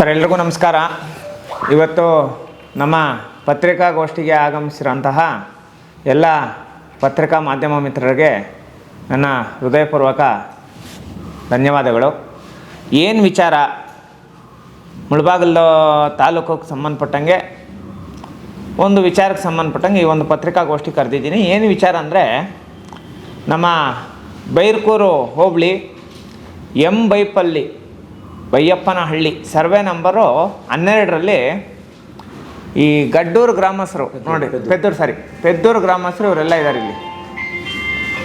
Sir, ಎಲ್ರಿಗೂ ನಮಸ್ಕಾರ. ಇವತ್ತು ನಮ್ಮ ಪತ್ರಿಕಾಗೋಷ್ಠಿಗೆ ಆಗಮಿಸಿರುವಂತಹ ಎಲ್ಲ ಪತ್ರಿಕಾ ಮಾಧ್ಯಮ ಮಿತ್ರರಿಗೆ ನನ್ನ ಹೃದಯಪೂರ್ವಕ ಧನ್ಯವಾದಗಳು. ಏನು ವಿಚಾರ ಮುಳಬಾಗಿಲು ತಾಲೂಕಿಗೆ ಸಂಬಂಧಪಟ್ಟಂಗೆ? ಒಂದು ವಿಚಾರಕ್ಕೆ ಸಂಬಂಧಪಟ್ಟಂಗೆ ಈ ಒಂದು ಪತ್ರಿಕಾಗೋಷ್ಠಿ ಕರೆದಿದ್ದೀನಿ. ಏನು ವಿಚಾರ ಅಂದರೆ, ನಮ್ಮ ಬೈರ್ಕೂರು ಹೋಬಳಿ M Baipalli Byappanahalli. Survey number ಹನ್ನೆರಡರಲ್ಲಿ ಈ ಗಡ್ಡೂರು ಗ್ರಾಮಸ್ಥರು ನೋಡಿ ಪೆದ್ದೂರು. ಸಾರಿ ಪೆದ್ದೂರು ಗ್ರಾಮಸ್ಥರು ಇವರೆಲ್ಲ ಇದ್ದಾರೆ ಇಲ್ಲಿ.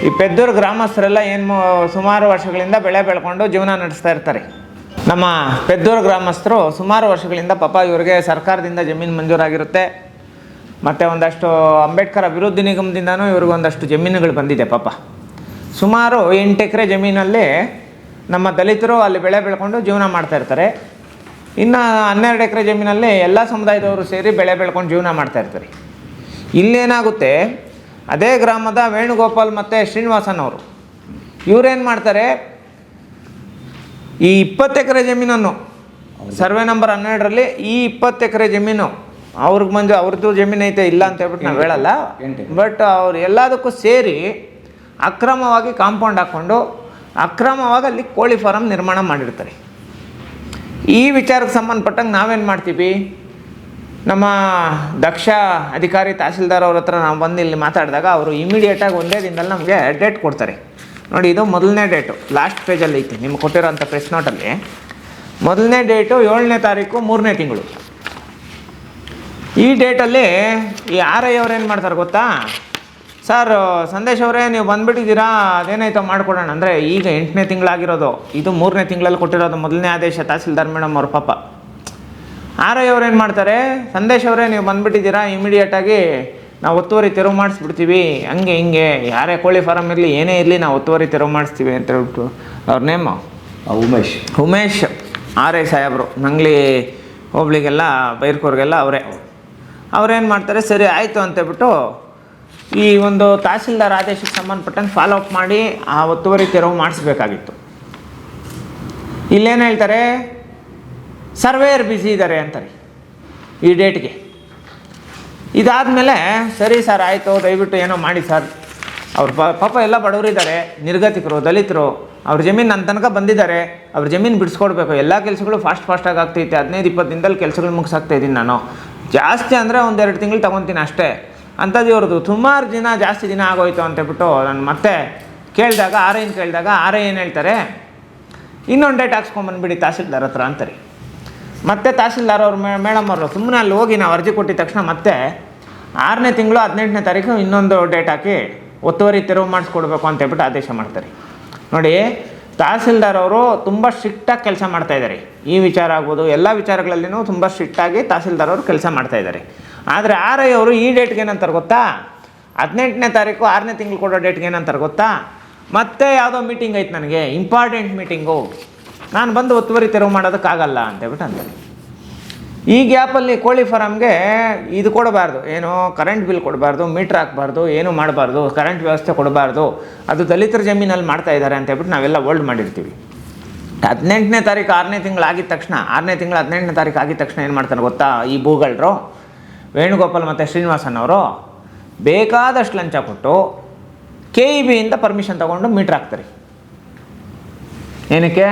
ಈ ಪೆದ್ದೂರು ಗ್ರಾಮಸ್ಥರೆಲ್ಲ ಏನು ಸುಮಾರು ವರ್ಷಗಳಿಂದ ಬೆಳೆ ಬೆಳ್ಕೊಂಡು ಜೀವನ ನಡೆಸ್ತಾ ಇರ್ತಾರೆ. ನಮ್ಮ ಪೆದ್ದೂರು ಗ್ರಾಮಸ್ಥರು ಸುಮಾರು ವರ್ಷಗಳಿಂದ ಪಾಪ ಇವರಿಗೆ ಸರ್ಕಾರದಿಂದ ಜಮೀನು ಮಂಜೂರಾಗಿರುತ್ತೆ. ಮತ್ತು ಒಂದಷ್ಟು ಅಂಬೇಡ್ಕರ್ ಅಭಿವೃದ್ಧಿ ನಿಗಮದಿಂದನೂ ಇವ್ರಿಗೊಂದಷ್ಟು ಜಮೀನುಗಳು ಬಂದಿದೆ ಪಾಪ. ಸುಮಾರು ಎಂಟು ಎಕರೆ ಜಮೀನಲ್ಲಿ ನಮ್ಮ ದಲಿತರು ಅಲ್ಲಿ ಬೆಳೆ ಬೆಳ್ಕೊಂಡು ಜೀವನ ಮಾಡ್ತಾ ಇರ್ತಾರೆ. ಇನ್ನು ಹನ್ನೆರಡು ಎಕರೆ ಜಮೀನಲ್ಲಿ ಎಲ್ಲ ಸಮುದಾಯದವರು ಸೇರಿ ಬೆಳೆ ಬೆಳ್ಕೊಂಡು ಜೀವನ ಮಾಡ್ತಾ ಇರ್ತಾರೆ. ಇಲ್ಲೇನಾಗುತ್ತೆ ಅದೇ ಗ್ರಾಮದ ವೇಣುಗೋಪಾಲ್ ಮತ್ತು ಶ್ರೀನಿವಾಸನ್ ಅವರು ಇವರೇನು ಮಾಡ್ತಾರೆ ಈ ಇಪ್ಪತ್ತು ಎಕರೆ ಜಮೀನನ್ನು ಸರ್ವೆ ನಂಬರ್ ಹನ್ನೆರಡರಲ್ಲಿ ಈ ಇಪ್ಪತ್ತು ಎಕರೆ ಜಮೀನು ಅವ್ರಿಗೆ ಮಂಜು ಅವ್ರದ್ದು ಜಮೀನು ಐತೆ ಇಲ್ಲ ಅಂತ ಹೇಳ್ಬಿಟ್ಟು ನಾವು ಹೇಳಲ್ಲ. ಬಟ್ ಅವ್ರು ಎಲ್ಲದಕ್ಕೂ ಸೇರಿ ಅಕ್ರಮವಾಗಿ ಕಾಂಪೌಂಡ್ ಹಾಕ್ಕೊಂಡು ಅಕ್ರಮವಾಗಿ ಅಲ್ಲಿ ಕೋಳಿ ಫಾರಮ್ ನಿರ್ಮಾಣ ಮಾಡಿರ್ತಾರೆ. ಈ ವಿಚಾರಕ್ಕೆ ಸಂಬಂಧಪಟ್ಟಂಗೆ ನಾವೇನು ಮಾಡ್ತೀವಿ? ನಮ್ಮ ದಕ್ಷ ಅಧಿಕಾರಿ ತಹಸೀಲ್ದಾರ್ ಅವ್ರ ಹತ್ರ ನಾವು ಬಂದು ಇಲ್ಲಿ ಮಾತಾಡಿದಾಗ ಅವರು ಇಮಿಡಿಯೇಟಾಗಿ ಒಂದೇ ದಿನದಲ್ಲಿ ನಮಗೆ ಡೇಟ್ ಕೊಡ್ತಾರೆ. ನೋಡಿ, ಇದು ಮೊದಲನೇ ಡೇಟು. ಲಾಸ್ಟ್ ಪೇಜಲ್ಲಿ ಐತಿ, ನಿಮ್ಗೆ ಕೊಟ್ಟಿರೋಂಥ ಪ್ರೆಸ್ ನೋಟಲ್ಲಿ ಮೊದಲನೇ ಡೇಟು ಏಳನೇ ತಾರೀಕು ಮೂರನೇ ತಿಂಗಳು. ಈ ಡೇಟಲ್ಲಿ ಈ ಆರ್ ಐ ಅವ್ರು ಏನು ಮಾಡ್ತಾರೆ ಗೊತ್ತಾ? ಸರ್ ಸಂದೇಶ್ ಅವರೇ ನೀವು ಬಂದುಬಿಟ್ಟಿದ್ದೀರಾ? ಅದೇನಾಯ್ತು ಮಾಡಿಕೊಡೋಣ. ಅಂದರೆ ಈಗ ಎಂಟನೇ ತಿಂಗಳಾಗಿರೋದು. ಇದು ಮೂರನೇ ತಿಂಗಳಲ್ಲಿ ಕೊಟ್ಟಿರೋದು ಮೊದಲನೇ ಆದೇಶ ತಹಸೀಲ್ದಾರ್ ಮೇಡಮ್ ಅವ್ರ ಪಾಪ. ಆರ್ ಐ ಅವ್ರು ಏನು ಮಾಡ್ತಾರೆ? ಸಂದೇಶ್ ಅವರೇ ನೀವು ಬಂದುಬಿಟ್ಟಿದ್ದೀರಾ? ಇಮಿಡಿಯೇಟಾಗಿ ನಾವು ಒತ್ತುವರಿ ತೆರವು ಮಾಡಿಸ್ಬಿಡ್ತೀವಿ. ಹಂಗೆ ಹಿಂಗೆ. ಯಾರೇ ಕೋಳಿ ಫಾರಮ್ ಇರಲಿ ಏನೇ ಇರಲಿ ನಾವು ಒತ್ತುವರಿ ತೆರವು ಮಾಡಿಸ್ತೀವಿ ಅಂತ ಹೇಳ್ಬಿಟ್ಟು ಅವ್ರ name. Umesh. Umesh R I ಸಾಹೇಬರು. ನಂಗ್ಲಿ ಹೋಬ್ಳಿಗೆಲ್ಲ ಬೈರ್ಕೋರ್ಗೆಲ್ಲ ಅವರೇ. ಅವ್ರೇನು ಮಾಡ್ತಾರೆ? ಸರಿ ಆಯಿತು ಅಂತೇಳ್ಬಿಟ್ಟು ಈ ಒಂದು ತಹಸೀಲ್ದಾರ್ ಆದೇಶಕ್ಕೆ ಸಂಬಂಧಪಟ್ಟಂಗೆ ಫಾಲೋ ಅಪ್ ಮಾಡಿ, ಆ ಒತ್ತುವರಿ ತೆರವು ಮಾಡಿಸ್ಬೇಕಾಗಿತ್ತು. ಇಲ್ಲೇನು ಹೇಳ್ತಾರೆ ಸರ್ವೇಯರ್ ಬ್ಯುಸಿ ಇದ್ದಾರೆ ಅಂತಾರೆ, ಈ ಡೇಟ್ಗೆ ಇದಾದಮೇಲೆ, ಸರಿ ಸರ್ ಆಯಿತು, ದಯವಿಟ್ಟು ಏನೋ ಮಾಡಿ ಸರ್ ಅವ್ರ ಪಾಪ ಎಲ್ಲ ಬಡವರಿದ್ದಾರೆ, ನಿರ್ಗತಿಕರು, ದಲಿತರು, ಅವ್ರ ಜಮೀನು ನನ್ನ ತನಕ ಬಂದಿದ್ದಾರೆ, ಅವ್ರ ಜಮೀನು ಬಿಡಿಸ್ಕೊಡ್ಬೇಕು, ಎಲ್ಲ ಕೆಲಸಗಳು ಫಾಸ್ಟ್ ಫಾಸ್ಟಾಗಿ ಆಗ್ತೈತೆ, ಹದಿನೈದು, ಇಪ್ಪತ್ತು ದಿನದಲ್ಲಿ ಕೆಲಸಗಳು ಮುಗಿಸಾಕ್ತಾ ಇದ್ದೀನಿ ನಾನು. ಜಾಸ್ತಿ ಅಂದರೆ ಒಂದೆರಡು ತಿಂಗಳು ತೊಗೊತೀನಿ ಅಷ್ಟೇ. ಅಂಥದ್ದು ಇವ್ರದ್ದು ಸುಮಾರು ದಿನ ಜಾಸ್ತಿ ದಿನ ಆಗೋಯ್ತು ಅಂತೇಳ್ಬಿಟ್ಟು ನಾನು ಮತ್ತೆ ಕೇಳಿದಾಗ, ಆರ್ ಕೇಳಿದಾಗ ಆರ್ ಏನು ಹೇಳ್ತಾರೆ, ಇನ್ನೊಂದು ಡೇಟ್ ಹಾಕ್ಸ್ಕೊಂಬಂದ್ಬಿಡಿ ತಹಸೀಲ್ದಾರ್ ಹತ್ರ ಅಂತಾರೆ. ಮತ್ತೆ ತಹಸೀಲ್ದಾರ್ ಅವ್ರು ಮೇಡಮ್ ಅವರು ಸುಮ್ಮನೆ ಅಲ್ಲಿ ಹೋಗಿ ನಾವು ಅರ್ಜಿ ಕೊಟ್ಟಿದ ತಕ್ಷಣ ಮತ್ತೆ ಆರನೇ ತಿಂಗಳು ಹದಿನೆಂಟನೇ ತಾರೀಕು ಇನ್ನೊಂದು ಡೇಟ್ ಹಾಕಿ ಒತ್ತುವರಿ ತೆರವು ಮಾಡಿಸ್ಕೊಡ್ಬೇಕು ಅಂತೇಳ್ಬಿಟ್ಟು ಆದೇಶ ಮಾಡ್ತಾರೆ. ನೋಡಿ, ತಹಸೀಲ್ದಾರ್ ಅವರು ತುಂಬ ಸ್ಟ್ರಿಕ್ಟಾಗಿ ಕೆಲಸ ಮಾಡ್ತಾಯಿದ್ದಾರೆ ಈ ವಿಚಾರ ಆಗ್ಬೋದು, ಎಲ್ಲ ವಿಚಾರಗಳಲ್ಲಿನೂ ತುಂಬ ಸ್ಟ್ರಿಕ್ಟಾಗಿ ತಹಸೀಲ್ದಾರ್ ಅವರು ಕೆಲಸ ಮಾಡ್ತಾ ಇದ್ದಾರೆ ಆದರೆ ಆರ್ ಐ ಅವರು ಈ ಡೇಟ್ಗೆ ಏನಂತಾರೆ ಗೊತ್ತಾ? ಹದಿನೆಂಟನೇ ತಾರೀಕು, ಆರನೇ ತಿಂಗಳು ಕೊಡೋ ಡೇಟ್ಗೆ ಏನಂತಾರೆ ಗೊತ್ತಾ? ಮತ್ತೆ ಯಾವುದೋ ಮೀಟಿಂಗ್ ಐತೆ ನನಗೆ, ಇಂಪಾರ್ಟೆಂಟ್ ಮೀಟಿಂಗು. ನಾನು ಬಂದು ಒತ್ತುವರಿ ತೆರವು ಮಾಡೋದಕ್ಕಾಗಲ್ಲ ಅಂತೇಳ್ಬಿಟ್ಟು ಅಂತಾರೆ ಈ ಗ್ಯಾಪಲ್ಲಿ ಕೋಳಿ ಫಾರಮ್ಗೆ ಇದು ಕೊಡಬಾರ್ದು, ಏನು ಕರೆಂಟ್ ಬಿಲ್ ಕೊಡಬಾರ್ದು ಮೀಟ್ರ್ ಹಾಕಬಾರ್ದು, ಏನು ಮಾಡಬಾರ್ದು ಕರೆಂಟ್ ವ್ಯವಸ್ಥೆ ಕೊಡಬಾರ್ದು, ಅದು ದಲಿತರ ಜಮೀನಲ್ಲಿ ಮಾಡ್ತಾ ಇದ್ದಾರೆ ಅಂತ ಹೇಳ್ಬಿಟ್ಟು ನಾವೆಲ್ಲ ಓಲ್ಡ್ ಮಾಡಿರ್ತೀವಿ. ಹದಿನೆಂಟನೇ ತಾರೀಕು, ಆರನೇ ತಿಂಗಳು ಆಗಿದ ತಕ್ಷಣ, ಆರನೇ ತಿಂಗಳು ಹದಿನೆಂಟನೇ ತಾರೀಕು ಆಗಿದ ತಕ್ಷಣ ಏನು ಮಾಡ್ತಾರೆ ಗೊತ್ತಾ ಈ ಭೂಗಳರು? ವೇಣುಗೋಪಾಲ್ ಮತ್ತು ಶ್ರೀನಿವಾಸನ್ ಅವರು ಬೇಕಾದಷ್ಟು ಲಂಚ ಕೊಟ್ಟು ಕೆ ಇ ಬಿಯಿಂದ ಪರ್ಮಿಷನ್ ತಗೊಂಡು ಮೀಟ್ರ್ ಹಾಕ್ತಾರೆ. ಏನಕ್ಕೆ?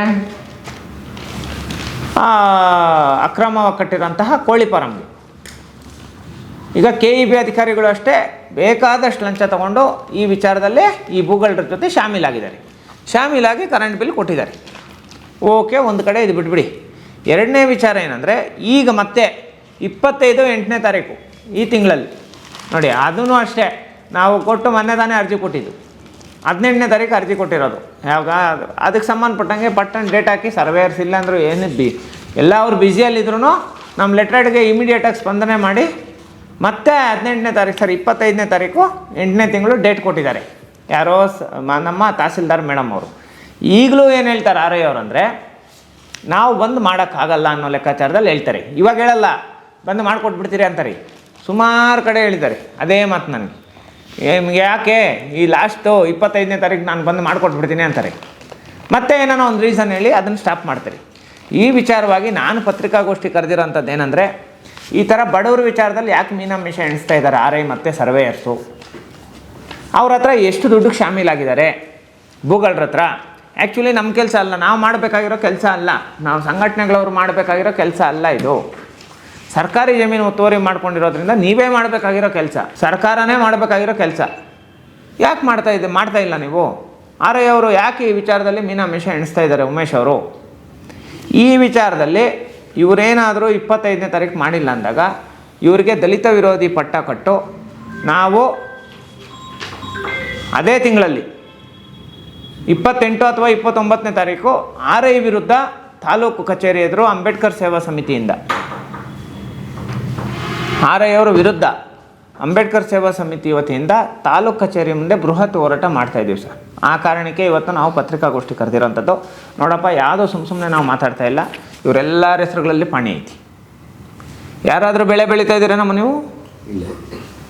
ಅಕ್ರಮವಾಗಿ ಕಟ್ಟಿರೋಂತಹ ಕೋಳಿ ಫಾರಂಗೆ. ಈಗ ಕೆ ಇ ಬಿ ಅಧಿಕಾರಿಗಳು ಅಷ್ಟೇ ಬೇಕಾದಷ್ಟು ಲಂಚ ತಗೊಂಡು ಈ ವಿಚಾರದಲ್ಲೇ ಈ ಭೂಗಳರ ಜೊತೆ ಶಾಮೀಲಾಗಿದ್ದಾರೆ. ಶಾಮೀಲಾಗಿ ಕರೆಂಟ್ ಬಿಲ್ ಕೊಟ್ಟಿದ್ದಾರೆ. ಓಕೆ ಒಂದು ಕಡೆ ಇದು ಬಿಟ್ಬಿಡಿ. ಎರಡನೇ ವಿಚಾರ ಏನಂದರೆ ಈಗ ಮತ್ತೆ ಇಪ್ಪತ್ತೈದು ಎಂಟನೇ ತಾರೀಕು ಈ ತಿಂಗಳಲ್ಲಿ. ನೋಡಿ ಅದೂ ಅಷ್ಟೇ. ನಾವು ಕೊಟ್ಟು ಮೊನ್ನೆ ತಾನೇ ಅರ್ಜಿ ಕೊಟ್ಟಿದ್ದು. ಹದಿನೆಂಟನೇ ತಾರೀಕು ಅರ್ಜಿ ಕೊಟ್ಟಿರೋದು. ಯಾವಾಗ? ಅದಕ್ಕೆ ಸಂಬಂಧಪಟ್ಟಂಗೆ ಪಟ್ಟಣ ಡೇಟ್ ಹಾಕಿ ಸರ್ವೇಯರ್ಸ್ ಇಲ್ಲ ಅಂದರೂ ಏನು ಬಿ, ಎಲ್ಲ ಅವ್ರು ಬ್ಯುಸಿಯಲ್ಲಿದ್ರು ನಮ್ಮ ಲೆಟ್ರೆಡ್ಗೆ ಇಮಿಡಿಯೇಟಾಗಿ ಸ್ಪಂದನೆ ಮಾಡಿ ಮತ್ತೆ ಹದಿನೆಂಟನೇ ತಾರೀಕು, ಸರ್, ಇಪ್ಪತ್ತೈದನೇ ತಾರೀಕು ಎಂಟನೇ ತಿಂಗಳು ಡೇಟ್ ಕೊಟ್ಟಿದ್ದಾರೆ. ಯಾರೋ ನಮ್ಮ ತಹಸೀಲ್ದಾರ್ ಮೇಡಮ್ ಅವರು. ಈಗಲೂ ಏನು ಹೇಳ್ತಾರೆ ಆರ್ ಐ ಅವ್ರು ಅಂದರೆ, ನಾವು ಬಂದು ಮಾಡೋಕ್ಕಾಗಲ್ಲ ಅನ್ನೋ ಲೆಕ್ಕಾಚಾರದಲ್ಲಿ ಹೇಳ್ತಾರೆ. ಇವಾಗ ಹೇಳಲ್ಲ. ಬಂದು ಮಾಡಿಕೊಟ್ಬಿಡ್ತೀರಿ ಅಂತಾರೆ. ಸುಮಾರು ಕಡೆ ಹೇಳಿದ್ದಾರೆ. ಅದೇ ಮಾತು ನನಗೆ. ನಿಮಗೆ ಯಾಕೆ? ಈ ಲಾಸ್ಟು ಇಪ್ಪತ್ತೈದನೇ ತಾರೀಕು ನಾನು ಬಂದು ಮಾಡಿಕೊಟ್ಬಿಡ್ತೀನಿ ಅಂತಾರೆ. ಮತ್ತೆ ಏನೋ ಒಂದು ರೀಸನ್ ಹೇಳಿ ಅದನ್ನು ಸ್ಟಾಪ್ ಮಾಡ್ತಾರೆ. ಈ ವಿಚಾರವಾಗಿ ನಾನು ಪತ್ರಿಕಾಗೋಷ್ಠಿ ಕರೆದಿರೋಂಥದ್ದು ಏನಂದರೆ, ಈ ಥರ ಬಡವ್ರ ವಿಚಾರದಲ್ಲಿ ಯಾಕೆ ಮೀನಾಮಿಷ ಎಣಿಸ್ತಾ ಇದ್ದಾರೆ? ಆರ್ ಐ ಮತ್ತು ಸರ್ವೇಯರ್ಸು. ಅವ್ರ ಹತ್ರ ಎಷ್ಟು ದುಡ್ಡಿಗೆ ಶಾಮೀಲಾಗಿದ್ದಾರೆ? ಭೂಗಳರ ಹತ್ರ. ಆ್ಯಕ್ಚುಲಿ ನಮ್ಮ ಕೆಲಸ ಅಲ್ಲ. ನಾವು ಮಾಡಬೇಕಾಗಿರೋ ಕೆಲಸ ಅಲ್ಲ. ನಾವು ಸಂಘಟನೆಗಳವ್ರು ಮಾಡಬೇಕಾಗಿರೋ ಕೆಲಸ ಅಲ್ಲ ಇದು. ಸರ್ಕಾರಿ ಜಮೀನು ಒತ್ತುವರಿ ಮಾಡ್ಕೊಂಡಿರೋದ್ರಿಂದ ನೀವೇ ಮಾಡಬೇಕಾಗಿರೋ ಕೆಲಸ. ಸರ್ಕಾರನೇ ಮಾಡಬೇಕಾಗಿರೋ ಕೆಲಸ. ಯಾಕೆ ಮಾಡ್ತಾ ಇದೆ, ಮಾಡ್ತಾ ಇಲ್ಲ ನೀವು? ಆರ್ ಐ ಅವರು ಯಾಕೆ ಈ ವಿಚಾರದಲ್ಲಿ ಮೀನಾಮೇಷ ಎಣಿಸ್ತಾ ಇದ್ದಾರೆ ಉಮೇಶ್ ಅವರು? ಈ ವಿಚಾರದಲ್ಲಿ ಇವರೇನಾದರೂ ಇಪ್ಪತ್ತೈದನೇ ತಾರೀಕು ಮಾಡಿಲ್ಲ ಅಂದಾಗ ಇವರಿಗೆ ದಲಿತ ವಿರೋಧಿ ಪಟ್ಟ ಕಟ್ಟು. ನಾವು ಅದೇ ತಿಂಗಳಲ್ಲಿ ಇಪ್ಪತ್ತೆಂಟು ಅಥವಾ ಇಪ್ಪತ್ತೊಂಬತ್ತನೇ ತಾರೀಕು ಆರ್ ಐ ವಿರುದ್ಧ ತಾಲೂಕು ಕಚೇರಿ ಎದುರು ಅಂಬೇಡ್ಕರ್ ಸೇವಾ ಸಮಿತಿಯಿಂದ ಆರ್ ಅವರ ವಿರುದ್ಧ ಅಂಬೇಡ್ಕರ್ ಸೇವಾ ಸಮಿತಿ ವತಿಯಿಂದ ತಾಲೂಕು ಕಚೇರಿ ಮುಂದೆ ಬೃಹತ್ ಹೋರಾಟ ಮಾಡ್ತಾ ಇದ್ದೀವಿ ಸರ್. ಆ ಕಾರಣಕ್ಕೆ ಇವತ್ತು ನಾವು ಪತ್ರಿಕಾಗೋಷ್ಠಿ ಕರೆದಿರೋಂಥದ್ದು. ನೋಡಪ್ಪ ಯಾವುದೋ ಸುಮ್ಮ ಸುಮ್ಮನೆ ನಾವು ಮಾತಾಡ್ತಾ ಇಲ್ಲ. ಇವರೆಲ್ಲರ ಹೆಸರುಗಳಲ್ಲಿ ಪಣಿ ಐತಿ. ಯಾರಾದರೂ ಬೆಳೆ ಬೆಳೀತಾ ಇದ್ದೀರೇನಮ್ಮ ನೀವು? ಇಲ್ಲ.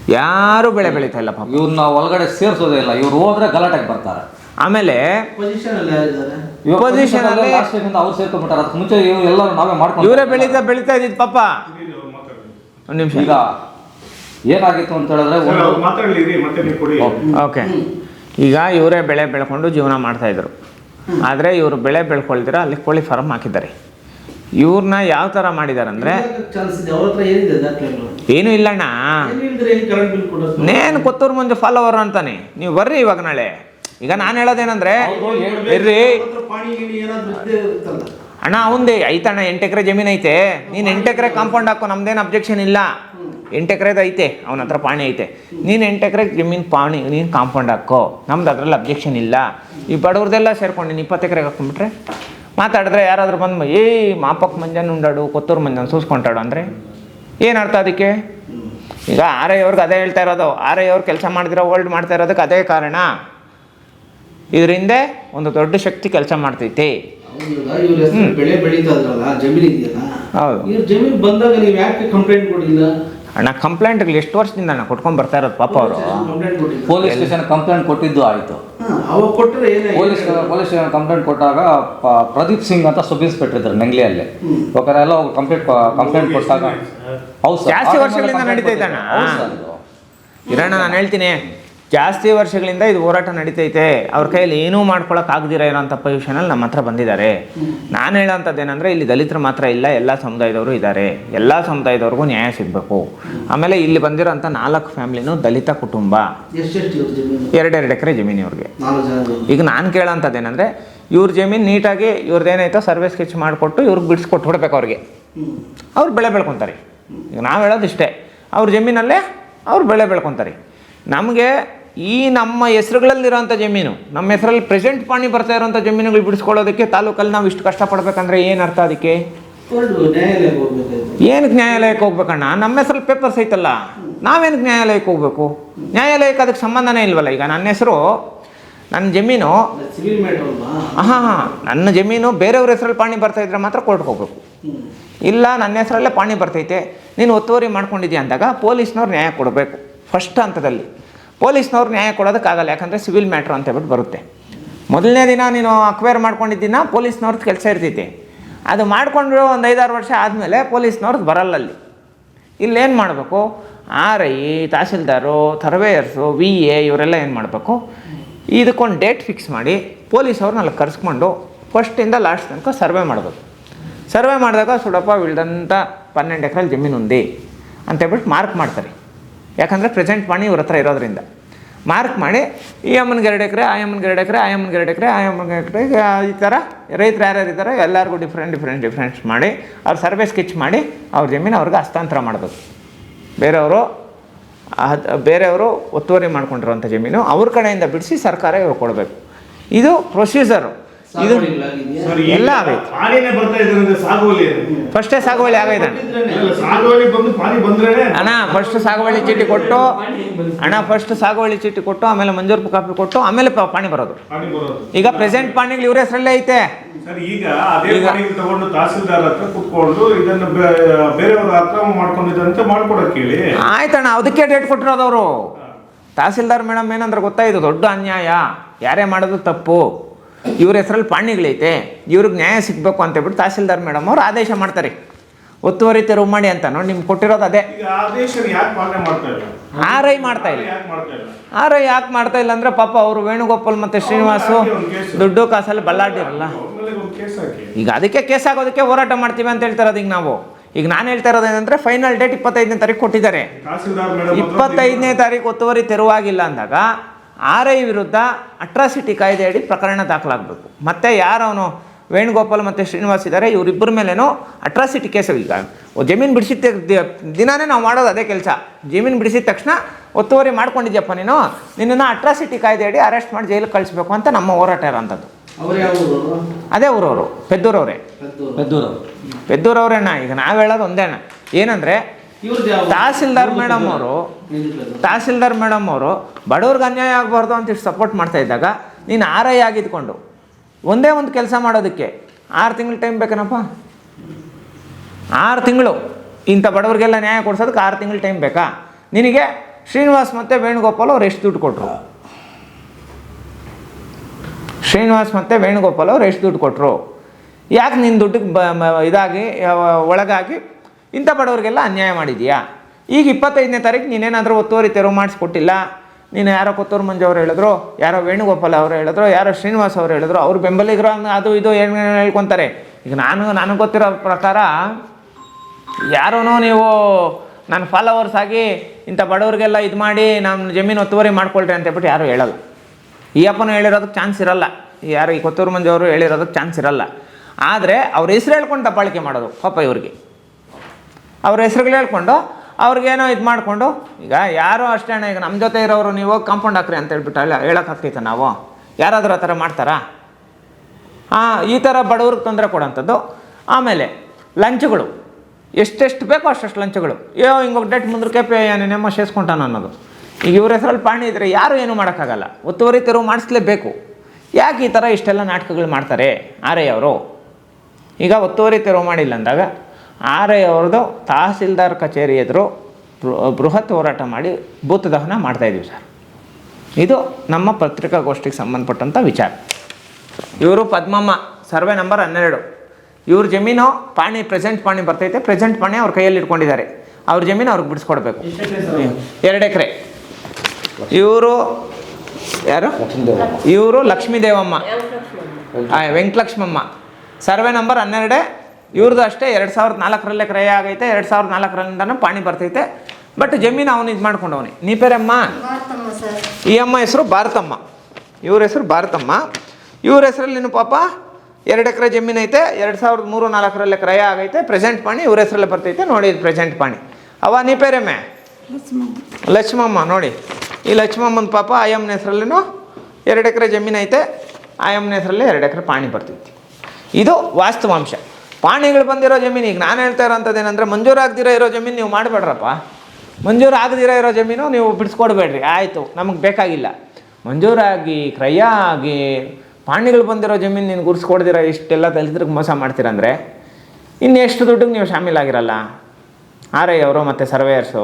ಯಾರೂ ಬೆಳೆ ಬೆಳೀತಾ ಇಲ್ಲ ಪಾಪ. ಇವ್ರನ್ನ ಒಳಗಡೆ ಸೇರಿಸೋದೇ ಇಲ್ಲ. ಇವ್ರು ಹೋದ್ರೆ ಗಲಾಟೆಗೆ ಬರ್ತಾರೆ. ಆಮೇಲೆ ಪೊಸಿಷನ್ ಅಲ್ಲಿ ಯಾರಿದ್ದಾರೆ ಇವಾಗ Position ಅಲ್ಲಿ- ಲಾಸ್ಟ್ ಅವ್ರು ಸೇರ್ಕೊಂಡ್ಬಿಟ್ಟಾರೆ. ಅದಕ್ಕೆ ಮುಂಚೆ ಇವ್ರು ಎಲ್ಲ ನಾವೇ ಮಾಡ್ಕೊಂಡು ಇವರೇ ಬೆಳೀತಾ ಬೆಳೀತಾ ಇದ್ದಿದ್ದು ಪಾಪ. ಒಂದು ನಿಮಿಷ. ಈಗ ಏನಾಗಿತ್ತು ಅಂತ ಹೇಳಿದ್ರೆ ಓಕೆ. ಈಗ ಇವರೇ ಬೆಳೆ ಬೆಳ್ಕೊಂಡು ಜೀವನ ಮಾಡ್ತಾಯಿದ್ರು ಆದರೆ ಇವರು ಬೆಳೆ ಬೆಳ್ಕೊಳ್ದಿರ ಅಲ್ಲಿ ಕೋಳಿ ಫಾರ್ಮ್ ಹಾಕಿದ್ದಾರೆ. ಇವ್ರನ್ನ ಯಾವ ಥರ ಮಾಡಿದ್ದಾರೆ ಅಂದರೆ ಚಾನ್ಸ್ ಇದೆ ಅವ್ರ ಏನಿದೆ ದಾಖಲೆಗಳು ಏನೂ ಇಲ್ಲಣ್ಣ ಏನಿಲ್ದ್ರೆ ಏನು ಕರೆಂಟ್ ಬಿಲ್ ಕೊಡೋದು? ನೇನು ಕೊತ್ತೂರು ಮುಂದೆ ಫಾಲೋವರ್ ಅಂತಾನೆ. ನೀವು ಬರ್ರಿ ಇವಾಗ ನಾಳೆ. ಈಗ ನಾನು ಹೇಳೋದೇನಂದ್ರೆ ಇರ್ರಿ. ಅಣ್ಣ, ಅವಂದೇ, ಐತಣ್ಣ, ಎಂಟು ಎಕರೆ ಜಮೀನು ಐತೆ. ನೀನು ಎಂಟು ಎಕರೆ ಕಾಂಪೌಂಡ್ ಹಾಕೋ, ನಮ್ದೇನು ಅಬ್ಜೆಕ್ಷನ್ ಇಲ್ಲ. ಎಂಟು ಎಕರೆದು ಐತೆ, ಅವನ ಹತ್ರ ಪಾಣಿ ಐತೆ. ನೀನು ಎಂಟು ಎಕರೆ ಜಮೀನು ಪಾಣಿ, ನೀನು ಕಾಂಪೌಂಡ್ ಹಾಕೋ. ನಮ್ದು ಅದರಲ್ಲಿ ಅಬ್ಜೆಕ್ಷನ್ ಇಲ್ಲ. ಈ ಬಡವ್ರದೆಲ್ಲ ಸೇರ್ಕೊಂಡು ನೀನು ಇಪ್ಪತ್ತು ಎಕರೆಗೆ ಹಾಕೊಂಡ್ಬಿಟ್ರೆ ಮಾತಾಡಿದ್ರೆ ಯಾರಾದರೂ ಬಂದು ಏ ಮಾಪಕ್ಕೆ ಮಂಜಾನ ಉಂಡಾಡು, ಕೊತ್ತೂರು ಮಂಜನ್ ಸೂಸ್ಕೊಂಟಾಡು ಅಂದರೆ ಏನು ಅರ್ಥ ಅದಕ್ಕೆ? ಈಗ ಆರ್ ಐ ಅವ್ರಿಗೆ ಅದೇ ಹೇಳ್ತಾ ಇರೋದು. ಆರ್ ಐ ಅವ್ರು ಕೆಲಸ ಮಾಡಿದಿರೋ ಓಲ್ಡ್ ಮಾಡ್ತಾ ಇರೋದಕ್ಕೆ ಅದೇ ಕಾರಣ. ಇದರಿಂದ ಒಂದು ದೊಡ್ಡ ಶಕ್ತಿ ಕೆಲಸ ಮಾಡ್ತೈತೆ. ಬೆಳೆ ಬೆಳೀತಾ ಇದ್ರಲ್ಲ ಜಮೀನ್ ಇದೆಯಲ್ಲ? ಹೌದು. ಇವ್ರ ಜಮೀನ್ ಬಂದಾಗ ನೀವು ಯಾಕೆ ಕಂಪ್ಲೇಂಟ್ ಕೊಡಿಲ್ಲ ಅಣ್ಣ ಕಂಪ್ಲೇಂಟ್ಗಳು ಎಷ್ಟು ವರ್ಷದಿಂದ ಅಣ್ಣ ಕೊಟ್ಕೊಂಡು ಬರ್ತಾ ಇರೋದು ಪಾಪ ಅವರು? ಪೊಲೀಸ್ ಸ್ಟೇಷನ್ ಕಂಪ್ಲೇಂಟ್ ಕೊಟ್ಟಿದ್ದು ಆಯ್ತು. ಅವಾಗ ಕೊಟ್ಟರೆ ಪೊಲೀಸ್ ಪೊಲೀಸ್ ಸ್ಟೇಷನ್ ಕಂಪ್ಲೇಂಟ್ ಕೊಟ್ಟಾಗ ಪ- ಪ್ರದೀಪ್ ಸಿಂಗ್ ಅಂತ ಸಬ್ ಇನ್ಸ್ಪೆಕ್ಟರ್ ಇದ್ದಾರೆ ನೆಂಗ್ಲಿಯಲ್ಲಿ. ಬೇಕಾದ್ರೆ ಎಲ್ಲ ಕಂಪ್ಲೇಂಟ್ ಕಂಪ್ಲೇಂಟ್ ಕೊಟ್ಟಾಗ ಹೌದು. ಜಾಸ್ತಿ ವರ್ಷಗಳಿಂದ ನಡೀತೈತೆ ಅಣ್ಣ. ಹೌದು ಸರ್ ಇದು. ಇರೋಣ ನಾನು ಹೇಳ್ತೀನಿ. ಜಾಸ್ತಿ ವರ್ಷಗಳಿಂದ ಇದು ಹೋರಾಟ ನಡೀತೈತೆ. ಅವ್ರ ಕೈಯಲ್ಲಿ ಏನೂ ಮಾಡ್ಕೊಳಕ್ಕಾಗದಿರೋ ಇರೋಂಥ ಪೊಸಿಷನಲ್ಲಿ ನಮ್ಮ ಹತ್ರ ಬಂದಿದ್ದಾರೆ. ನಾನು ಹೇಳೋಂಥದ್ದು ಏನಂದರೆ ಇಲ್ಲಿ ದಲಿತರು ಮಾತ್ರ ಇಲ್ಲ ಎಲ್ಲ ಸಮುದಾಯದವರು ಇದ್ದಾರೆ. ಎಲ್ಲ ಸಮುದಾಯದವ್ರಿಗೂ ನ್ಯಾಯ ಸಿಗಬೇಕು. ಆಮೇಲೆ ಇಲ್ಲಿ ಬಂದಿರೋಂಥ ನಾಲ್ಕು ಫ್ಯಾಮ್ಲಿನೂ ದಲಿತ ಕುಟುಂಬ. ಎರಡೆರಡು ಎಕರೆ ಜಮೀನು ಇವ್ರಿಗೆ. ಈಗ ನಾನು ಕೇಳೋಂಥದ್ದು ಏನಂದರೆ ಇವ್ರ ಜಮೀನು ನೀಟಾಗಿ ಇವ್ರದ್ದೇನಾಯ್ತೋ ಸರ್ವೆ ಸ್ಕೆಚ್ ಮಾಡಿಕೊಟ್ಟು ಇವ್ರಿಗೆ ಬಿಡಿಸ್ಕೊಟ್ಟು ಬಿಡ್ಬೇಕು ಅವ್ರಿಗೆ. ಅವ್ರು ಬೆಳೆ ಬೆಳ್ಕೊತಾರೆ. ಈಗ ನಾವು ಹೇಳೋದು ಇಷ್ಟೇ ಅವ್ರ ಜಮೀನಲ್ಲೇ ಅವ್ರು ಬೆಳೆ ಬೆಳ್ಕೊತಾರೆ. ನಮಗೆ ಈ ನಮ್ಮ ಹೆಸರುಗಳಲ್ಲಿರೋಂಥ ಜಮೀನು ನಮ್ಮ ಹೆಸರಲ್ಲಿ ಪ್ರೆಸೆಂಟ್ ಪಾಣಿ ಬರ್ತಾ ಇರೋಂಥ ಜಮೀನುಗಳು ಬಿಡಿಸ್ಕೊಳ್ಳೋದಕ್ಕೆ ತಾಲೂಕಲ್ಲಿ ನಾವು ಇಷ್ಟು ಕಷ್ಟಪಡ್ಬೇಕಂದ್ರೆ ಏನು ಅರ್ಥ ಅದಕ್ಕೆ? ಏನಕ್ಕೆ ನ್ಯಾಯಾಲಯಕ್ಕೆ ಹೋಗ್ಬೇಕಣ್ಣ? ನಮ್ಮ ಹೆಸರಲ್ಲಿ ಪೇಪರ್ಸ್ ಐತಲ್ಲ ನಾವೇನಕ್ಕೆ ನ್ಯಾಯಾಲಯಕ್ಕೆ ಹೋಗ್ಬೇಕು? ನ್ಯಾಯಾಲಯಕ್ಕೆ ಅದಕ್ಕೆ ಸಂಬಂಧನೇ ಇಲ್ವಲ್ಲ. ಈಗ ನನ್ನ ಹೆಸರು ನನ್ನ ಜಮೀನು ಹಾಂ ಹಾಂ ನನ್ನ ಜಮೀನು ಬೇರೆಯವ್ರ ಹೆಸರಲ್ಲಿ ಪಾಣಿ ಬರ್ತಾ ಇದ್ರೆ ಮಾತ್ರ ಕೋರ್ಟ್ಗೆ ಹೋಗ್ಬೇಕು. ಇಲ್ಲ ನನ್ನ ಹೆಸರಲ್ಲೇ ಪಾಣಿ ಬರ್ತೈತೆ. ನೀನು ಒತ್ತುವರಿ ಮಾಡ್ಕೊಂಡಿದ್ದೀಯ ಅಂದಾಗ ಪೊಲೀಸ್ನವ್ರು ನ್ಯಾಯ ಕೊಡಬೇಕು. ಫಸ್ಟ್ ಹಂತದಲ್ಲಿ. ಪೊಲೀಸ್ನವ್ರು ನ್ಯಾಯ ಕೊಡೋದಕ್ಕಾಗಲ್ಲ, ಯಾಕಂದರೆ ಸಿವಿಲ್ ಮ್ಯಾಟ್ರ್ ಅಂತ ಹೇಳ್ಬಿಟ್ಟು ಬರುತ್ತೆ. ಮೊದಲನೇ ದಿನ ನೀನು ಅಕ್ವೇರ್ ಮಾಡ್ಕೊಂಡಿದ್ದಿನ ಪೊಲೀಸ್ನವ್ರದ್ದು ಕೆಲಸ ಇರ್ತೈತಿ ಅದು ಮಾಡಿಕೊಂಡು ಒಂದು ಐದಾರು ವರ್ಷ ಆದಮೇಲೆ ಪೊಲೀಸ್ನವ್ರದ್ದು ಬರಲ್ಲ ಅಲ್ಲಿ. ಇಲ್ಲೇನು ಮಾಡಬೇಕು? R I tahsildar, surveyors, V A, ಇವರೆಲ್ಲ ಏನು ಮಾಡಬೇಕು? ಇದಕ್ಕೊಂದು ಡೇಟ್ ಫಿಕ್ಸ್ ಮಾಡಿ ಪೊಲೀಸ್ ಅವ್ರನ್ನ ಅಲ್ಲಿ ಕರೆಸ್ಕೊಂಡು ಫಸ್ಟಿಂದ ಲಾಸ್ಟ್ ತನಕ ಸರ್ವೆ ಮಾಡಬೇಕು. ಸರ್ವೆ ಮಾಡಿದಾಗ ಸುಡಪ್ಪ ವಿಳ್ದಂಥ ಪನ್ನೆಂಡು ಎಕರೆ ಜಮೀನು ಉಂದಿ ಅಂತೇಳ್ಬಿಟ್ಟು ಮಾರ್ಕ್ ಮಾಡ್ತಾರೆ. ಯಾಕಂದರೆ ಪ್ರೆಸೆಂಟ್ ಮಾಡಿ ಇವ್ರ ಹತ್ರ ಇರೋದ್ರಿಂದ. ಮಾರ್ಕ್ ಮಾಡಿ, ಈ ಅಮ್ಮನಿಗೆ ಎರಡು ಎಕರೆ, ಆ ಅಮ್ಮನಿಗೆ ಎರಡು ಎಕರೆ, ಆ ಅಮ್ಮನಿಗೆ ಎರಡು ಎಕರೆ, ಆ ಅಮ್ಮನಿಗೆ ಎಕರೆ ಈ ಥರ ರೈತರು ಯಾರ್ಯಾರು ಇದ್ದಾರೆ ಎಲ್ಲರಿಗೂ ಡಿಫ್ರೆಂಟ್ ಡಿಫ್ರೆಂಟ್ ಡಿಫ್ರೆಂಟ್ ಮಾಡಿ, ಅವ್ರ ಸರ್ವೆ ಸ್ಕೆಚ್ ಮಾಡಿ ಅವ್ರ ಜಮೀನು ಅವ್ರಿಗೆ ಹಸ್ತಾಂತರ ಮಾಡಬೇಕು. ಬೇರೆಯವರು ಬೇರೆಯವರು ಒತ್ತುವರಿ ಮಾಡ್ಕೊಂಡಿರುವಂಥ ಜಮೀನು ಅವ್ರ ಕಡೆಯಿಂದ ಬಿಡಿಸಿ ಸರ್ಕಾರ ಇವ್ರು ಕೊಡಬೇಕು. ಇದು ಪ್ರೊಸೀಜರು ಇದು ಎಲ್ಲ ಆಗೈತೆ. ಬರ್ತಾ ಸಾಗುವಳಿ. ಫಸ್ಟೇ ಸಾಗುವಳಿ ಆಗೈತೆ ಸಾಗುವಳಿ ಬಂದು ಫಸ್ಟ್ ಸಾಗುವಳಿ ಚೀಟಿ ಕೊಟ್ಟು ಅಣ್ಣ ಫಸ್ಟ್ ಸಾಗುವಳಿ ಚೀಟಿ ಕೊಟ್ಟು ಆಮೇಲೆ ಮಂಜೂರು ಕಾಪಿ ಕೊಟ್ಟು ಆಮೇಲೆ ಪಾಣಿ ಬರೋದು. ಈಗ ಪ್ರೆಸೆಂಟ್ ಪಾಣಿಗಳು ಇವ್ರ ಹೆಸರಲ್ಲೇ ಐತೆ. ಸರ್ ಈಗ ಅದೇ ತಗೊಂಡು ತಹಸೀಲ್ದಾರ್ ಹತ್ರ ಕುತ್ಕೊಂಡು ಇದನ್ನ ಬೇ- ಬೇರೆಯವ್ರ ಹತ್ರ ಮಾಡ್ಕೊಂಡಿದ್ದಂತೆ ಮಾಡ್ಕೊಡಕ್ ಹೇಳಿ ಆಯ್ತಣ್ಣ ಅದಕ್ಕೆ ಡೇಟ್ ಕೊಟ್ಟಿರೋದವರು. ಅವರು ತಹಸೀಲ್ದಾರ್ ಮೇಡಮ್ ಏನಂದ್ರೆ ಗೊತ್ತಾಯ್ತು ದೊಡ್ಡ ಅನ್ಯಾಯ. ಯಾರೇ ಮಾಡೋದು ತಪ್ಪು. ಇವ್ರ ಹೆಸರಲ್ಲಿ ಪಾಣಿಗಳೈತೆ ಇವ್ರಿಗೆ ನ್ಯಾಯ ಸಿಗಬೇಕು ಅಂತ ಹೇಳ್ಬಿಟ್ಟು ತಹಸೀಲ್ದಾರ್ ಮೇಡಮ್ ಅವ್ರು ಆದೇಶ ಮಾಡ್ತಾರೆ. ಒತ್ತುವರಿ ತೆರವು ಮಾಡಿ ಅಂತ ನೋಡಿ ನಿಮ್ಗೆ ಕೊಟ್ಟಿರೋದು ಅದೇ. ಆರ್ ಐ ಮಾಡ್ತಾ ಇಲ್ಲ? ಆರ್ ಐ ಯಾಕೆ ಮಾಡ್ತಾ ಇಲ್ಲ? ಅಂದರೆ ಪಾಪ ಅವರು ವೇಣುಗೋಪಾಲ್ ಮತ್ತು ಶ್ರೀನಿವಾಸು ದುಡ್ಡು ಕಾಸಲ್ಲಿ ಬಲ್ಲಾಡಿರಲ್ಲ ಈಗ ಅದಕ್ಕೆ ಕೇಸ್ ಆಗೋದಕ್ಕೆ ಹೋರಾಟ ಮಾಡ್ತೀವಿ ಅಂತ ಹೇಳ್ತಾ ಇರೋದು ಈಗ ನಾವು. ಈಗ ನಾನು ಹೇಳ್ತಾ ಇರೋದು ಏನಂದ್ರೆ ಫೈನಲ್ ಡೇಟ್ ಇಪ್ಪತ್ತೈದನೇ ತಾರೀಕು ಕೊಟ್ಟಿದ್ದಾರೆ. ಇಪ್ಪತ್ತೈದನೇ ತಾರೀಕು ಒತ್ತುವರಿ ತೆರವಾಗಿಲ್ಲ ಅಂದಾಗ ಆರ್ ಐ ವಿರುದ್ಧ ಅಟ್ರಾಸಿಟಿ ಕಾಯ್ದೆಯಡಿ ಪ್ರಕರಣ ದಾಖಲಾಗಬೇಕು. ಮತ್ತು ಯಾರು ಅವನು ವೇಣುಗೋಪಾಲ್ ಮತ್ತು ಶ್ರೀನಿವಾಸ್ ಇದ್ದಾರೆ ಇವರಿಬ್ಬರ ಮೇಲೇನು ಅಟ್ರಾಸಿಟಿ ಕೇಸ್ ಈಗ. ಜಮೀನು ಬಿಡಿಸಿದ ದಿನಾನೇ ನಾವು ಮಾಡೋದು ಅದೇ ಕೆಲಸ. ಜಮೀನು ಬಿಡಿಸಿದ ತಕ್ಷಣ ಒತ್ತುವರಿ ಮಾಡ್ಕೊಂಡಿದ್ಯಪ್ಪ ನೀನು? ನಿನ್ನನ್ನು ಅಟ್ರಾಸಿಟಿ ಕಾಯ್ದೆಯಡಿ ಅರೆಸ್ಟ್ ಮಾಡಿ ಜೈಲಿಗೆ ಕಳಿಸ್ಬೇಕು ಅಂತ ನಮ್ಮ ಹೋರಾಟ ಇರೋಂಥದ್ದು. ಯಾವ ಅದೇ ಊರವರು ಪೆದ್ದೂರವರೇ. ಪೆದ್ದೂರು. ಪೆದ್ದೂರು ಪೆದ್ದೂರವ್ರೇನ? ಈಗ ನಾವು ಹೇಳೋದು ಒಂದೇನ. ಏನಂದರೆ ತಹಸೀಲ್ದಾರ್ ಮೇಡಮ್ ಅವರು. ತಹಸೀಲ್ದಾರ್ ಮೇಡಮ್ ಅವರು ಬಡವ್ರಿಗೆ ಅನ್ಯಾಯ ಆಗಬಾರ್ದು ಅಂತ ಇಷ್ಟು ಸಪೋರ್ಟ್ ಮಾಡ್ತಾ ಇದ್ದಾಗ ನೀನು ಆರ್ ಐ ಆಗಿದ್ಕೊಂಡು ಒಂದೇ ಒಂದು ಕೆಲಸ ಮಾಡೋದಕ್ಕೆ ಆರು ತಿಂಗಳು ಟೈಮ್ ಬೇಕೇನಪ್ಪ? ಆರು ತಿಂಗಳು ಇಂಥ ಬಡವರಿಗೆಲ್ಲ ನ್ಯಾಯ ಕೊಡ್ಸೋದಕ್ಕೆ ಆರು ತಿಂಗಳು ಟೈಮ್ ಬೇಕಾ? ನಿನಗೆ ಶ್ರೀನಿವಾಸ್ ಮತ್ತು ವೇಣುಗೋಪಾಲ್ ಅವ್ರು ಎಷ್ಟು ದುಡ್ಡು ಕೊಟ್ಟರು ಶ್ರೀನಿವಾಸ್ ಮತ್ತು ವೇಣುಗೋಪಾಲ್ ಅವ್ರು ಎಷ್ಟು ದುಡ್ಡು ಕೊಟ್ಟರು ಯಾಕೆ ನಿನ್ನ ದುಡ್ಡಿಗೆ ಬ ಇದಾಗಿ ಒಳಗಾಗಿ ಇಂಥ ಬಡವರಿಗೆಲ್ಲ ಅನ್ಯಾಯ ಮಾಡಿದೀಯಾ? ಈಗ ಇಪ್ಪತ್ತೈದನೇ ತಾರೀಕು ನೀನೇನಾದರೂ ಒತ್ತುವರಿ ತೆರವು ಮಾಡಿಸ್ಕೊಟ್ಟಿಲ್ಲ? ನೀನು ಯಾರೋ ಕೊತ್ತೂರು ಮಂಜು ಅವರು ಹೇಳಿದ್ರು, ಯಾರೋ ವೇಣುಗೋಪಾಲ್ ಅವರು ಹೇಳಿದ್ರು, ಯಾರೋ ಶ್ರೀನಿವಾಸ್ ಅವರು ಹೇಳಿದ್ರು, ಅವ್ರು ಬೆಂಬಲಿಗರು ಅದು ಇದು ಏನು ಹೇಳ್ಕೊತಾರೆ? ಈಗ ನಾನು, ನನಗೆ ಗೊತ್ತಿರೋ ಪ್ರಕಾರ ಯಾರೋನೋ ನೀವು ನನ್ನ ಫಾಲೋವರ್ಸ್ ಆಗಿ ಇಂಥ ಬಡವರಿಗೆಲ್ಲ ಇದು ಮಾಡಿ ನಮ್ಮ ಜಮೀನು ಒತ್ತುವರಿ ಮಾಡ್ಕೊಳ್ರಿ ಅಂತ ಹೇಳ್ಬಿಟ್ಟು ಯಾರೂ ಹೇಳಲ್ಲ ಈ ಅಪ್ಪನು ಹೇಳಿರೋದಕ್ಕೆ ಚಾನ್ಸ್ ಇರಲ್ಲ. ಯಾರು ಈ ಕೊತ್ತೂರು ಮಂಜು ಅವರು ಹೇಳಿರೋದಕ್ಕೆ ಚಾನ್ಸ್ ಇರಲ್ಲ. ಆದರೆ ಅವ್ರ ಹೆಸ್ರು ಹೇಳ್ಕೊಂಡು ತಪ್ಪಾಳಿಕೆ ಮಾಡೋದು ಪಾಪ ಇವ್ರಿಗೆ. ಅವ್ರ ಹೆಸ್ರುಗಳು ಹೇಳ್ಕೊಂಡು ಅವ್ರಿಗೇನೋ ಇದು ಮಾಡಿಕೊಂಡು, ಈಗ ಯಾರೋ ಅಷ್ಟೇ ಅಣ್ಣ, ಈಗ ನಮ್ಮ ಜೊತೆ ಇರೋರು ನೀವು ಕಾಂಪೌಂಡ್ ಹಾಕ್ರಿ ಅಂತ ಹೇಳ್ಬಿಟ್ಟು ಅಲ್ಲ ಹೇಳೋಕ್ಕಾಗ್ತೈತೆ ನಾವು. ಯಾರಾದರೂ ಆ ಥರ ಮಾಡ್ತಾರಾ? ಹಾಂ ಈ ಥರ ಬಡವ್ರಿಗೆ ತೊಂದರೆ ಕೊಡೋಂಥದ್ದು. ಆಮೇಲೆ ಲಂಚಗಳು. ಎಷ್ಟೆಷ್ಟು ಬೇಕೋ ಅಷ್ಟೆಷ್ಟು ಲಂಚಗಳು. ಅಯ್ಯೋ ಹಿಂಗೆ ಡೇಟ್ ಮುಂದಕ್ಕೆ ಪೇ ನೆಮ್ಮ ಸೇರಿಸ್ಕೊಂಟಾನ ಅನ್ನೋದು. ಈಗ ಇವ್ರ ಹೆಸರಲ್ಲಿ ಪಾಣಿ ಇದ್ದರೆ ಯಾರು ಏನೂ ಮಾಡೋಕ್ಕಾಗಲ್ಲ. ಒತ್ತುವರಿ ತೆರವು ಮಾಡಿಸ್ಲೇಬೇಕು. ಯಾಕೆ ಈ ಥರ ಇಷ್ಟೆಲ್ಲ ನಾಟಕಗಳು ಮಾಡ್ತಾರೆ ಆರೇ ಅವರು? ಈಗ ಒತ್ತುವರಿ ತೆರವು ಮಾಡಿಲ್ಲ ಅಂದಾಗ ಆರ್ ಐ ಅವ್ರದ್ದು ತಹಸೀಲ್ದಾರ್ ಕಚೇರಿ ಎದುರು ಬೃಹತ್ ಹೋರಾಟ ಮಾಡಿ ಭೂತ ದಹನ ಮಾಡ್ತಾಯಿದ್ದೀವಿ ಸರ್. ಇದು ನಮ್ಮ ಪತ್ರಿಕಾಗೋಷ್ಠಿಗೆ ಸಂಬಂಧಪಟ್ಟಂಥ ವಿಚಾರ. ಇವರು ಪದ್ಮಮ್ಮ ಸರ್ವೆ ನಂಬರ್ ಹನ್ನೆರಡು. ಇವ್ರ ಜಮೀನು ಪಾಣಿ ಪ್ರೆಸೆಂಟ್ ಪಾಣಿ ಬರ್ತೈತೆ ಪ್ರೆಸೆಂಟ್ ಪಾಣಿ ಅವ್ರ ಕೈಯಲ್ಲಿ ಇಟ್ಕೊಂಡಿದ್ದಾರೆ. ಅವ್ರ ಜಮೀನು ಅವ್ರಿಗೆ ಬಿಡಿಸ್ಕೊಡ್ಬೇಕು. ಎರಡು ಎಕರೆ. ಇವರು ಯಾರು? ಇವರು ಲಕ್ಷ್ಮೀದೇವಮ್ಮ. ವೆಂಕಟಲಕ್ಷ್ಮಮ್ಮ. ಸರ್ವೆ ನಂಬರ್ ಹನ್ನೆರಡೇ. ಇವ್ರದ್ದು ಅಷ್ಟೇ ಎರಡು ಸಾವಿರದ ನಾಲ್ಕರಲ್ಲೇ ಕ್ರಯ ಆಗೈತೆ ಎರಡು ಸಾವಿರದ ನಾಲ್ಕರಲ್ಲಿಂದನೂ ಪಾಣಿ ಬರ್ತೈತೆ. ಬಟ್ ಜಮೀನು ಅವನು ಇದು ಮಾಡ್ಕೊಂಡವನಿ. ನೀ ಪೇರಮ್ಮ ಈ ಅಮ್ಮ ಹೆಸರು ಭಾರತಮ್ಮ. ಇವ್ರ ಹೆಸರು ಭಾರತಮ್ಮ. ಇವ್ರ ಹೆಸರಲ್ಲಿ ನೀನು ಪಾಪ ಎರಡು ಎಕರೆ ಜಮೀನು ಐತೆ ಎರಡು ಸಾವಿರದ ಮೂರು ನಾಲ್ಕರಲ್ಲೇ ಕ್ರಯ ಆಗೈತೆ ಪ್ರೆಸೆಂಟ್ ಪಾಣಿ ಇವ್ರ ಹೆಸರಲ್ಲೇ ಬರ್ತೈತೆ ನೋಡಿ ಇದು ಪ್ರೆಸೆಂಟ್ ಪಾಣಿ. ಅವ ನೀ ಪೇರಮ್ಮೆ ಲಕ್ಷ್ಮಮ್ಮ. ನೋಡಿ. ಈ ಲಕ್ಷ್ಮಮ್ಮನ ಪಾಪ ಆಯಮ್ಮನ ಹೆಸರಲ್ಲಿನೂ ಎರಡು ಎಕರೆ ಜಮೀನು ಐತೆ ಆಯಮ್ಮನ ಹೆಸರಲ್ಲಿ ಎರಡು ಎಕರೆ ಪಾಣಿ ಬರ್ತೈತಿ. ಇದು ವಾಸ್ತವಾಂಶ. ಪಾಣಿಗಳು ಬಂದಿರೋ ಜಮೀನು, ಈಗ ನಾನು ಹೇಳ್ತಾ ಇರೋಂಥದ್ದು ಏನಂದರೆ ಮಂಜೂರಾಗದಿರೋ ಇರೋ ಜಮೀನು ನೀವು ಮಾಡಬೇಡ್ರಪ್ಪ. ಮಂಜೂರು ಆಗದಿರೋ ಇರೋ ಜಮೀನು ನೀವು ಬಿಡಿಸ್ಕೊಡ್ಬೇಡ್ರಿ, ಆಯಿತು, ನಮಗೆ ಬೇಕಾಗಿಲ್ಲ. ಮಂಜೂರಾಗಿ ಕ್ರಯ ಆಗಿ, ಪಾಣಿಗಳು ಬಂದಿರೋ ಜಮೀನು ನೀನು ಗುರ್ಸ್ಕೊಡ್ದಿರ, ಇಷ್ಟೆಲ್ಲ ದಲಿತರಿಗೆ ಮೋಸ ಮಾಡ್ತೀರಂದರೆ ಇನ್ನು ಎಷ್ಟು ದುಡ್ಡಿಗೆ ನೀವು ಶಾಮೀಲಾಗಿರಲ್ಲ? ಆರ್ ಐ ಅವರು ಮತ್ತು ಸರ್ವೇಯರ್ಸು.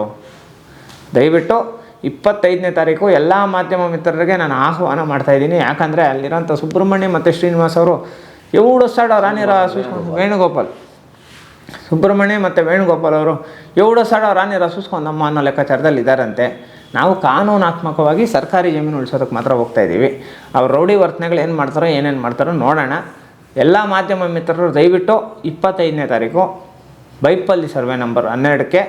ದಯವಿಟ್ಟು ಇಪ್ಪತ್ತೈದನೇ ತಾರೀಕು ಎಲ್ಲ ಮಾಧ್ಯಮ ಮಿತ್ರರಿಗೆ ನಾನು ಆಹ್ವಾನ ಮಾಡ್ತಾಯಿದ್ದೀನಿ ಯಾಕಂದರೆ ಅಲ್ಲಿರೋಂಥ ಸುಬ್ರಹ್ಮಣ್ಯ ಮತ್ತು ಶ್ರೀನಿವಾಸ್ ಅವರು ಎವಡು ಸಾಡ ರಾಣಿ ಸೂಸ್ಕೊಂಡು ವೇಣುಗೋಪಾಲ್. ಸುಬ್ರಹ್ಮಣ್ಯ ಮತ್ತು ವೇಣುಗೋಪಾಲ್ ಅವರು ಎವಡು ಸಾಡ ರಾಣಿರ ಸೂಸ್ಕೊಂಡಮ್ಮ ಅನ್ನೋ ಲೆಕ್ಕಾಚಾರದಲ್ಲಿ ಇದ್ದಾರಂತೆ ನಾವು ಕಾನೂನಾತ್ಮಕವಾಗಿ ಸರ್ಕಾರಿ ಜಮೀನು ಉಳಿಸೋದಕ್ಕೆ ಮಾತ್ರ ಹೋಗ್ತಾ ಇದ್ದೀವಿ. ಅವ್ರ ರೌಡಿ ವರ್ತನೆಗಳು ಏನು ಮಾಡ್ತಾರೋ, ಏನೇನು ಮಾಡ್ತಾರೋ ನೋಡೋಣ. ಎಲ್ಲ ಮಾಧ್ಯಮ ಮಿತ್ರರು ದಯವಿಟ್ಟು ಇಪ್ಪತ್ತೈದನೇ ತಾರೀಕು ಬೈಪಲ್ಲಿ ಸರ್ವೆ ನಂಬರ್ ಹನ್ನೆರಡಕ್ಕೆ,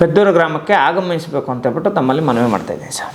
ಪೆದ್ದೂರು ಗ್ರಾಮಕ್ಕೆ ಆಗಮಿಸಬೇಕು ಅಂತ ಹೇಳ್ಬಿಟ್ಟು ತಮ್ಮಲ್ಲಿ ಮನವಿ ಮಾಡ್ತಾ ಇದ್ದೀನಿ ಸರ್.